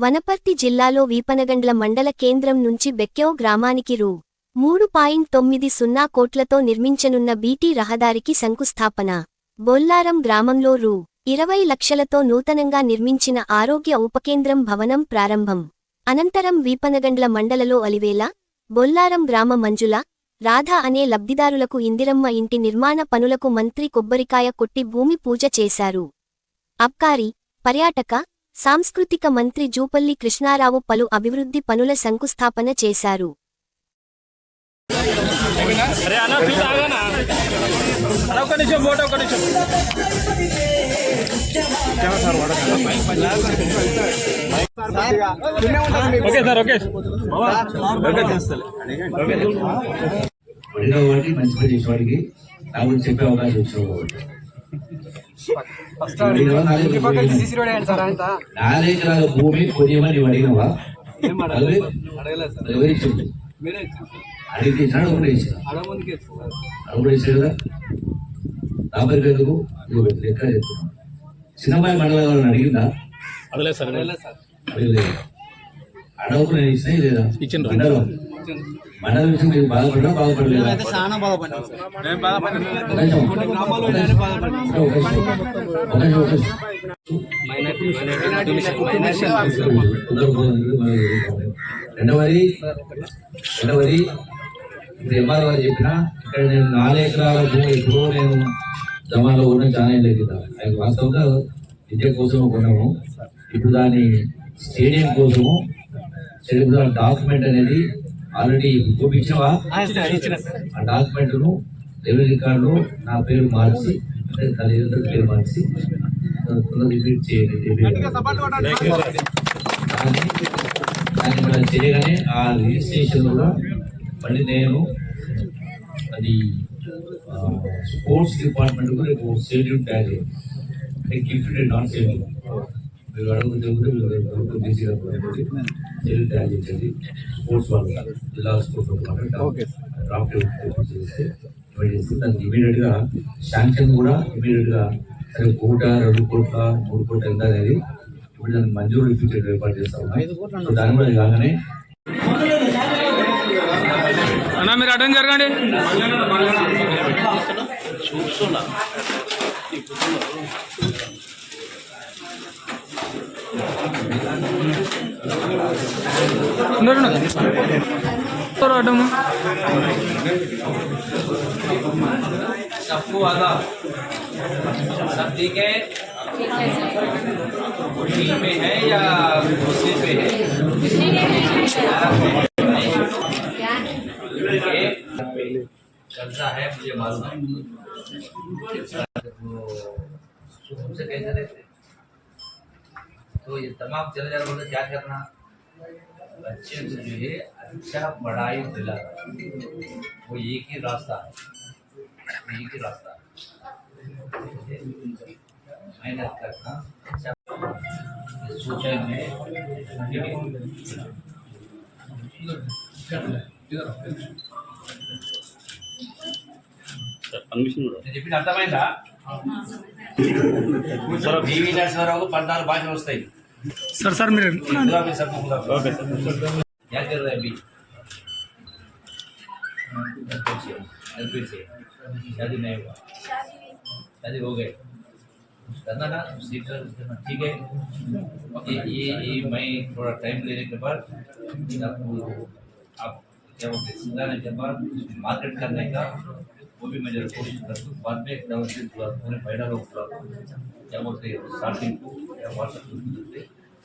వనపర్తి జిల్లాలో వీపనగండ్ల మండల కేంద్రం నుంచి బెక్కెవ్ గ్రామానికి రూ. మూడు పాయింట్ తొమ్మిది సున్నా కోట్లతో నిర్మించనున్న బీటీ రహదారికి శంకుస్థాపన. బొల్లారం గ్రామంలో రూ. ఇరవై లక్షలతో నూతనంగా నిర్మించిన ఆరోగ్య ఉపకేంద్రం భవనం ప్రారంభం. అనంతరం వీపనగండ్ల మండలలో అలివేల బొల్లారం గ్రామ మంజుల రాధ అనే లబ్ధిదారులకు ఇందిరమ్మ ఇంటి నిర్మాణ పనులకు మంత్రి కొబ్బరికాయ కొట్టి భూమి పూజ చేశారు. అబ్కారి పర్యాటక సాంస్కృతిక మంత్రి జూపల్లి కృష్ణారావు పలు అభివృద్ధి పనుల శంకుస్థాపన చేశారు. పడిన వాడికి మంచి పని చేసేవాడికి నా గురించి చెప్పే అవకాశం ఇచ్చిన నాలుగు ఎకరాల భూమి కొనియమని నువ్వు అడిగినవా వివరించింది అడిగితే ఇచ్చినాడు ఒకటి ఇచ్చిన అప్పుడు ఇచ్చాడు కదా నా పేరు ఎందుకు నువ్వు లెక్క చెప్తున్నావు చిన్నమ్మాయి మండలం విషయం మీరు బాధపడ్డా. బాధపడలేదా. రెండవది రెండవది ఇప్పుడు ఎంఆర్ గారు చెప్పిన ఇక్కడ నేను నాలుగు ఎకరాల భూమి ఎప్పుడో నేను జమాలో ఉన్న చాలా ఏళ్ళ క్రితం వాస్తవంగా విద్య కోసం కొన్నాము. ఇప్పుడు దాని స్టేడియం కోసము స్టేడియం డాక్యుమెంట్ అనేది ఆల్రెడీ చూపించినవా? ఆ డాక్యుమెంట్ను రెవెన్యూ రికార్డు నా పేరు మార్చి అంటే తల్లిదండ్రుల పేరు మార్చి రిపీట్ చేయండి దాన్ని మనం చేయగానే ఆ రిజిస్ట్రేషన్ కూడా మళ్ళీ నేను అది స్పోర్ట్స్ డిపార్ట్మెంట్ కూడా రేపు schedule tag gift not saving మీరు అడుగుతుంటే మీరు ట్యాగ్ చేసేది. స్పోర్ట్స్ వాళ్ళు జిల్లా స్పోర్ట్స్ డ్రాఫ్ట్ చేస్తే దానికి శాంక్షన్ కూడా ఇమీడియట్గా సరే కోట రెండు కోట్ల మూడు కోట్ల ఎంత అనేది ఇప్పుడు దానికి మంజూరు ఏర్పాటు చేస్తా ఉన్నాం. దాని కూడా కాగానే అన్న మీరు అడ్డం జరగండి. అడ్డము सबको आधा सब ठीक है मील पे है या दूसरे पे है ये कर्जा है मुझे मालूम है तो तुमसे कैसे रहते तो ये तमाम चले जा रहे क्या करना बच्चे को जो है अच्छा पढ़ाई दिला वो एक ही रास्ता है एक ही रास्ता है मेहनत करना अच्छा सोचा में చెప్పిన అర్థమైందా బీవీ నరసింహారావు పద్నాలుగు భాషలు వస్తాయి सर सर, मेरे शादी नहीं हुआ। शादी हो गए करना ना सीख करना ठीक है। ये ये ये मैं थोड़ा टाइम लेने के बाद आपको, आप क्या बोलते हैं के बाद मार्केट करने का, वो भी मैं ज़रूर कोशिश करता हूँ। बाद में एक दवा से पूरे फ़ायदा लोग क्या बोलते हैं स्टार्टिंग को या व्हाट्सएप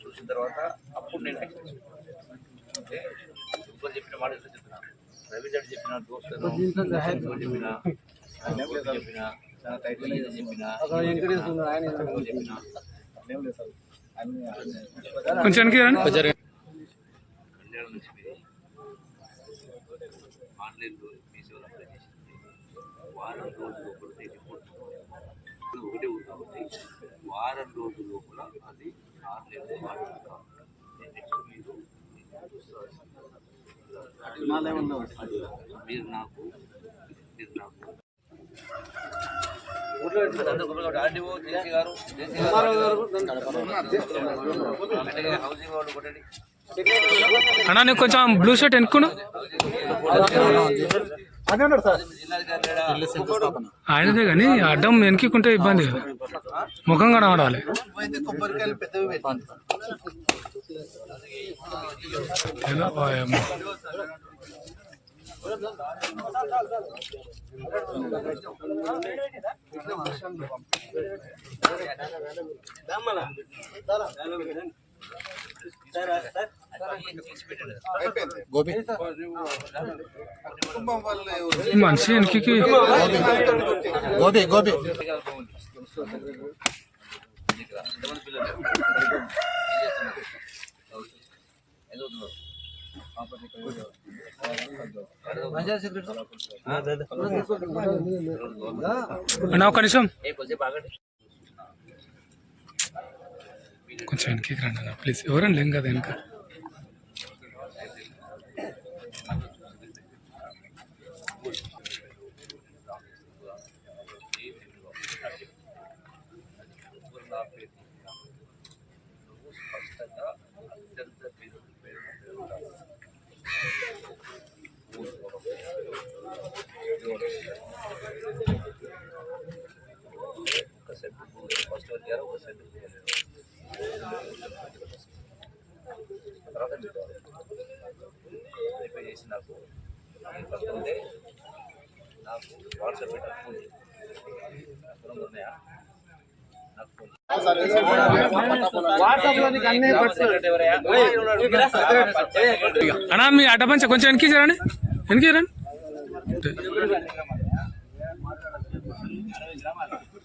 చూసిన తర్వాత అప్పుడు నేను యాక్షన్ తీసుకుంటాను. అంటే ఇప్పుడు చెప్పిన మాట ఎట్లా చెప్తున్నా రవి గారు చెప్పిన దోస్తులు చెప్పిన చెప్పిన కొంచెం వెనక్కి రండి. కళ్యాణ లక్ష్మి ఆన్లైన్లో మీసేవలో అప్లై చేసింది వారం రోజుల లోపల రిపోర్ట్ ఒకటే ఉంది కాబట్టి వారం రోజుల లోపల అది ఆన్లైన్లో మీరు మీరు నాకు మీరు నాకు ఆర్డీఓ జేసీ గారు జేసీ గారు హౌసింగ్ వాళ్ళు కొట్టండి అన్నా నీకు కొంచెం బ్లూ షర్ట్ ఎన్నుకును ఆయనదే కానీ అడ్డం వెనక్కుంటే ఇబ్బంది కదా. ముఖం కనబడాలి. ఎలా ఈ మనిషి వెనక్కి గోపి గోపి. ఒక నిమిషం. కొంచెం వెనక్కి రండి ప్లీజ్. ఎవరండి లేం కదా వెనక. సెంట్ తర్వాత మీరు చేసి నాకు కాకపోతే నాకు వాట్సాప్ పెట్టాను ఫోన్ ఉన్నాయా అన్నా మీ అడ్డపంచ కొంచెం వెనక్కి రండి వెనక్కి రండి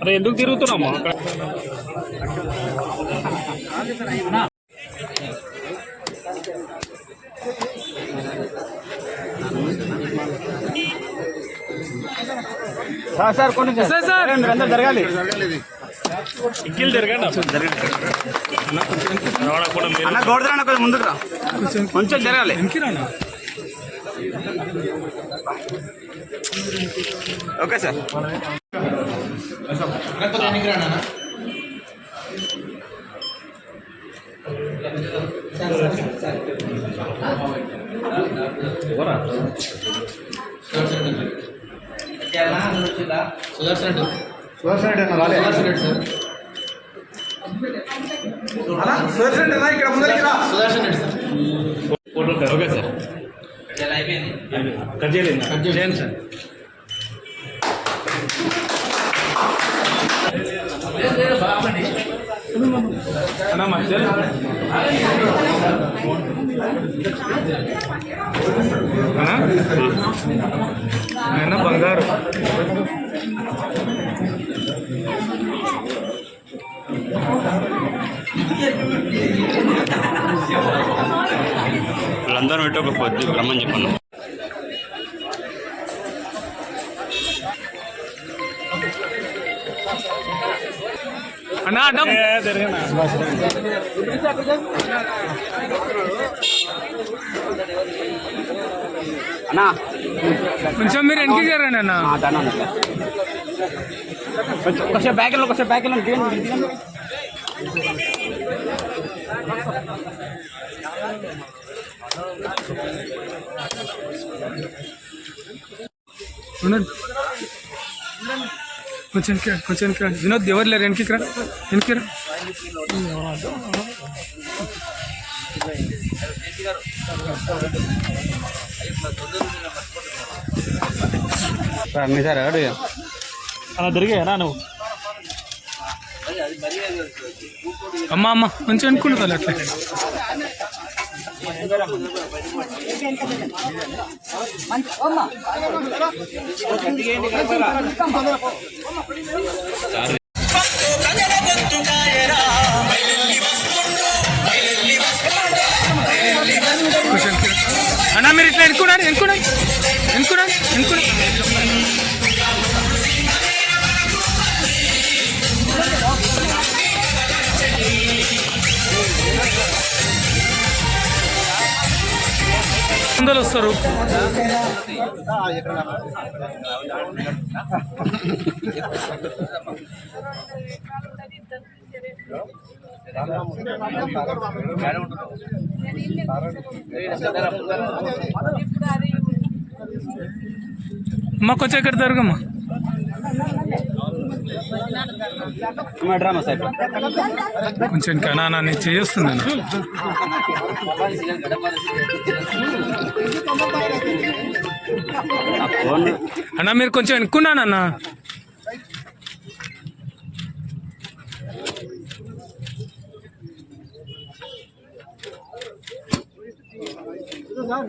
అరే ఎందుకు తిరుగుతున్నామ్మా అక్కడ సార్ సార్ కొన్ని సార్. సార్ అందరూ జరగాలి. ఇంకిల్ జరగండి అన్న గోడదరా కొంచెం ముందుకు రా. కొంచెం జరగాలి. వెనక్కి రండి ఓకే సార్ సుదర్శన్ రెడ్డి. అన్న రాలే. సుదర్శన్ రెడ్డి సార్. సుదర్శన్ రెడ్డి ఇక్కడ ముందరికి రా. Sudarshan Reddy sir. Okay sir. Cut చేయలేదు. చేయండి సార్. ఆయన బంగారు వాళ్ళందరూ పెట్టి ఒక పొద్దు రమ్మని చెప్పాను అడ్డం అన్నా. కొంచెం మీరు వెనక్కి చేరండి అన్న. కొంచెం బ్యాక్ వెళ్ళి కొంచెం బ్యాక్ వెళ్ళి దిగండి దిగండి ఉండండి కొంచెం కొంచెం. వినోద్ ఎవరు లేరు? వెనక్కి రా వెనక్కి రా. అలా దొరికాయనా నువ్వు. అమ్మ అమ్మ కొంచెం అనుకుంటుంది అట్లా. రా. అన్నా మీరు ఇట్లా ఎన్నుకున్నాడు ఎన్నుకున్నాడు ఎన్నుకున్నాడు ఎన్నుకున్నాడు. వందలు వస్తారు. అమ్మ కొంచెం ఎక్కడ దొరకమ్మా. కొంచెం కణానాన్ని చేస్తున్నాను అన్నా మీరు కొంచెం ఎనుక్కున్నానన్న సార్